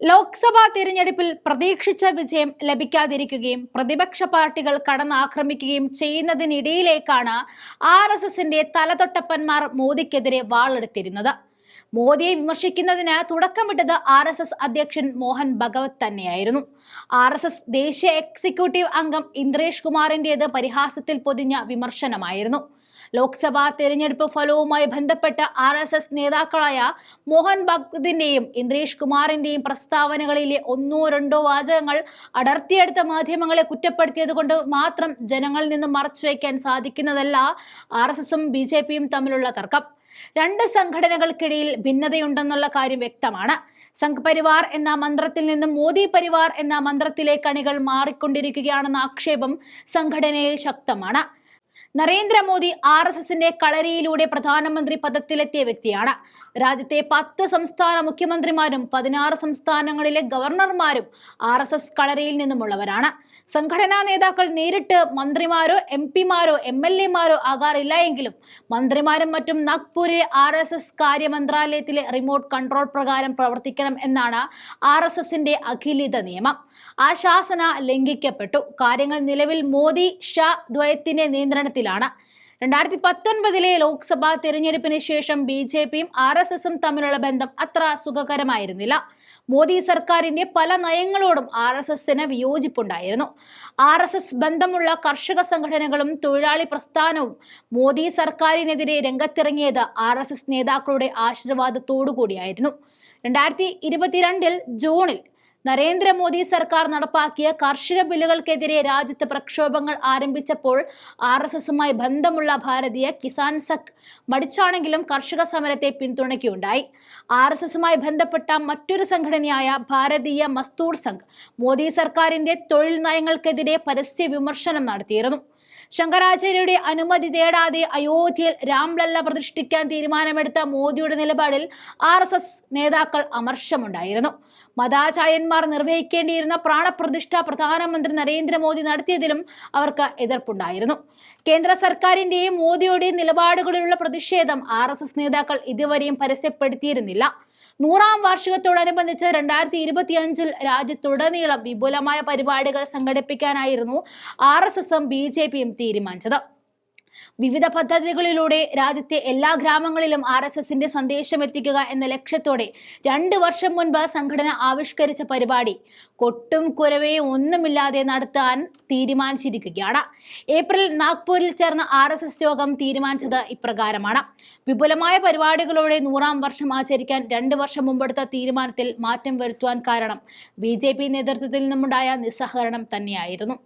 ലോക്സഭാ തിരഞ്ഞെടുപ്പിൽ പ്രതീക്ഷിച്ച വിജയം ലഭിക്കാതിരിക്കുകയും പ്രതിപക്ഷ പാർട്ടികൾ കടന്നാക്രമിക്കുകയും ചെയ്യുന്നതിനിടയിലേക്കാണ് ആർ എസ് എസിന്റെ തലതൊട്ടപ്പന്മാർ മോദിക്കെതിരെ വാളെടുത്തിരുന്നത്. മോദിയെ വിമർശിക്കുന്നതിന് തുടക്കമിട്ടത് ആർ എസ് എസ് അധ്യക്ഷൻ മോഹൻ ഭഗവത് തന്നെയായിരുന്നു. ആർ എസ് എസ് ദേശീയ എക്സിക്യൂട്ടീവ് അംഗം ഇന്ദ്രേഷ് കുമാറിന്റേത് പരിഹാസത്തിൽ പൊതിഞ്ഞ വിമർശനമായിരുന്നു. ലോക്സഭാ തെരഞ്ഞെടുപ്പ് ഫലവുമായി ബന്ധപ്പെട്ട ആർ എസ് എസ് നേതാക്കളായ മോഹൻ ഭഗതിന്റെയും ഇന്ദ്രേഷ് കുമാറിന്റെയും പ്രസ്താവനകളിലെ ഒന്നോ രണ്ടോ വാചകങ്ങൾ അടർത്തിയെടുത്ത മാധ്യമങ്ങളെ കുറ്റപ്പെടുത്തിയത് കൊണ്ട് മാത്രം ജനങ്ങളിൽ നിന്ന് മറച്ചുവെക്കാൻ സാധിക്കുന്നതല്ല ആർ എസ് എസും ബി ജെ പിയും തമ്മിലുള്ള തർക്കം. രണ്ട് സംഘടനകൾക്കിടയിൽ ഭിന്നതയുണ്ടെന്നുള്ള കാര്യം വ്യക്തമാണ്. സംഘ് പരിവാർ എന്ന മന്ത്രത്തിൽ നിന്നും മോദി പരിവാർ എന്ന മന്ത്രത്തിലെ കണികൾ മാറിക്കൊണ്ടിരിക്കുകയാണെന്ന ആക്ഷേപം സംഘടനയിൽ ശക്തമാണ്. നരേന്ദ്രമോദി ആർ എസ് എസിന്റെ കളരിയിലൂടെ പ്രധാനമന്ത്രി പദത്തിലെത്തിയ വ്യക്തിയാണ്. രാജ്യത്തെ പത്ത് സംസ്ഥാന മുഖ്യമന്ത്രിമാരും പതിനാറ് സംസ്ഥാനങ്ങളിലെ ഗവർണർമാരും ആർ എസ് എസ് കളരിയിൽ നിന്നുമുള്ളവരാണ്. സംഘടനാ നേതാക്കൾ നേരിട്ട് മന്ത്രിമാരോ എം പിമാരോ എം എൽ എമാരോ ആകാറില്ല എങ്കിലും മന്ത്രിമാരും മറ്റും നാഗ്പൂരിലെ ആർ എസ് എസ് കാര്യമന്ത്രാലയത്തിലെ റിമോട്ട് കൺട്രോൾ പ്രകാരം പ്രവർത്തിക്കണം എന്നാണ് ആർ എസ് എസിന്റെ അഖിലിത നിയമം. ആ ശാസന ലംഘിക്കപ്പെട്ടു. കാര്യങ്ങൾ നിലവിൽ മോദി ഷാ ദ്വയത്തിന്റെ നിയന്ത്രണത്തിലാണ് രണ്ടായിരത്തി പത്തൊൻപതിലെ ലോക്സഭാ തെരഞ്ഞെടുപ്പിന് ശേഷം ബി ജെ പിയും ആർ എസ് എസും തമ്മിലുള്ള ബന്ധം അത്ര സുഖകരമായിരുന്നില്ല. മോദി സർക്കാരിന്റെ പല നയങ്ങളോടും ആർ എസ് എസിന് വിയോജിപ്പുണ്ടായിരുന്നു. ആർ എസ് എസ് ബന്ധമുള്ള കർഷക സംഘടനകളും തൊഴിലാളി പ്രസ്ഥാനവും മോദി സർക്കാരിനെതിരെ രംഗത്തിറങ്ങിയത് ആർ എസ് എസ് നേതാക്കളുടെ ആശീർവാദത്തോടു കൂടിയായിരുന്നു രണ്ടായിരത്തി ഇരുപത്തിരണ്ടിൽ ജൂണിൽ നരേന്ദ്രമോദി സർക്കാർ നടപ്പാക്കിയ കാർഷിക ബില്ലുകൾക്കെതിരെ രാജ്യത്ത് പ്രക്ഷോഭങ്ങൾ ആരംഭിച്ചപ്പോൾ ആർ എസ് എസുമായി ബന്ധമുള്ള ഭാരതീയ കിസാൻ സഖ് മടിച്ചാണെങ്കിലും കർഷക സമരത്തെ പിന്തുണയ്ക്കുകയുണ്ടായി. ആർ എസ് എസുമായി ബന്ധപ്പെട്ട മറ്റൊരു സംഘടനയായ ഭാരതീയ മസ്തൂർ സംഘ് മോദി സർക്കാരിന്റെ തൊഴിൽ നയങ്ങൾക്കെതിരെ പരസ്യ വിമർശനം നടത്തിയിരുന്നു. ശങ്കരാചാര്യയുടെ അനുമതി തേടാതെ അയോധ്യയിൽ രാംലല്ല പ്രതിഷ്ഠിക്കാൻ തീരുമാനമെടുത്ത മോദിയുടെ നിലപാടിൽ ആർ നേതാക്കൾ അമർഷമുണ്ടായിരുന്നു മതാചാര്യന്മാർ നിർവഹിക്കേണ്ടിയിരുന്ന പ്രാണപ്രതിഷ്ഠ പ്രധാനമന്ത്രി നരേന്ദ്രമോദി നടത്തിയതിലും അവർക്ക് എതിർപ്പുണ്ടായിരുന്നു. കേന്ദ്ര സർക്കാരിന്റെയും മോദിയുടെയും നിലപാടുകളിലുള്ള പ്രതിഷേധം ആർ നേതാക്കൾ ഇതുവരെയും പരസ്യപ്പെടുത്തിയിരുന്നില്ല. നൂറാം വാർഷികത്തോടനുബന്ധിച്ച് രണ്ടായിരത്തി ഇരുപത്തി അഞ്ചിൽ രാജ്യത്തുടനീളം വിപുലമായ പരിപാടികൾ സംഘടിപ്പിക്കാനായിരുന്നു ആർ എസ് എസും ബി ജെ പിയും തീരുമാനിച്ചത്. വിവിധ പദ്ധതികളിലൂടെ രാജ്യത്തെ എല്ലാ ഗ്രാമങ്ങളിലും ആർ എസ് എസിന്റെ സന്ദേശം എത്തിക്കുക എന്ന ലക്ഷ്യത്തോടെ രണ്ട് വർഷം മുൻപ് സംഘടന ആവിഷ്കരിച്ച പരിപാടി കൊട്ടും കുരവയും ഒന്നുമില്ലാതെ നടത്താൻ തീരുമാനിച്ചിരിക്കുകയാണ്. ഏപ്രിൽ നാഗ്പൂരിൽ ചേർന്ന ആർ എസ് എസ് യോഗം തീരുമാനിച്ചത് ഇപ്രകാരമാണ്. വിപുലമായ പരിപാടികളോടെ നൂറാം വർഷം ആചരിക്കാൻ രണ്ട് വർഷം മുമ്പെടുത്ത തീരുമാനത്തിൽ മാറ്റം വരുത്തുവാൻ കാരണം ബി നേതൃത്വത്തിൽ നിന്നുണ്ടായ നിസ്സഹകരണം തന്നെയായിരുന്നു.